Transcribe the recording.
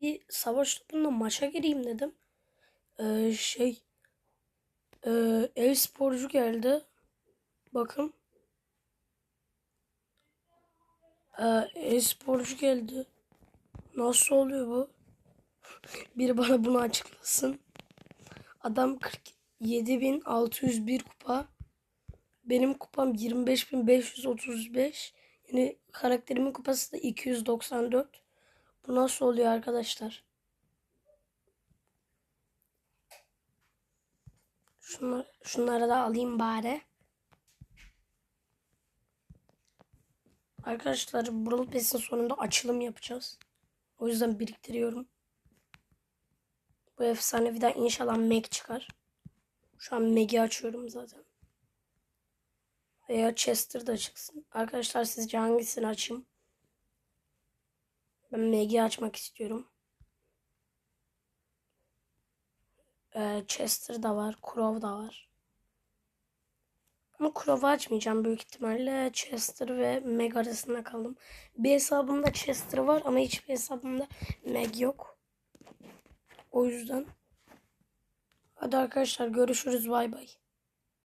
bir savaş topunda maça gireyim dedim. Ee, şey e, e-sporcu geldi. Bakın. Ee, e-sporcu geldi. Nasıl oluyor bu? Biri bana bunu açıklasın. Adam 47.601 kupa. Benim kupam 25.535. Yani karakterimin kupası da 294. Bu nasıl oluyor arkadaşlar? Şunları, şunları da alayım bari. Arkadaşlar Brawl Pass'in sonunda açılım yapacağız. O yüzden biriktiriyorum. Bu efsaneviden inşallah Meg çıkar. Şu an Meg'i açıyorum zaten. Veya Chester da çıksın. Arkadaşlar sizce hangisini açayım? Ben Meg'i açmak istiyorum. Ee, Chester da var. Crow da var. Ama Crow'u açmayacağım büyük ihtimalle. Chester ve Meg arasında kaldım. Bir hesabımda Chester var ama hiçbir hesabımda Meg yok. O yüzden. Hadi arkadaşlar görüşürüz. Bay bay.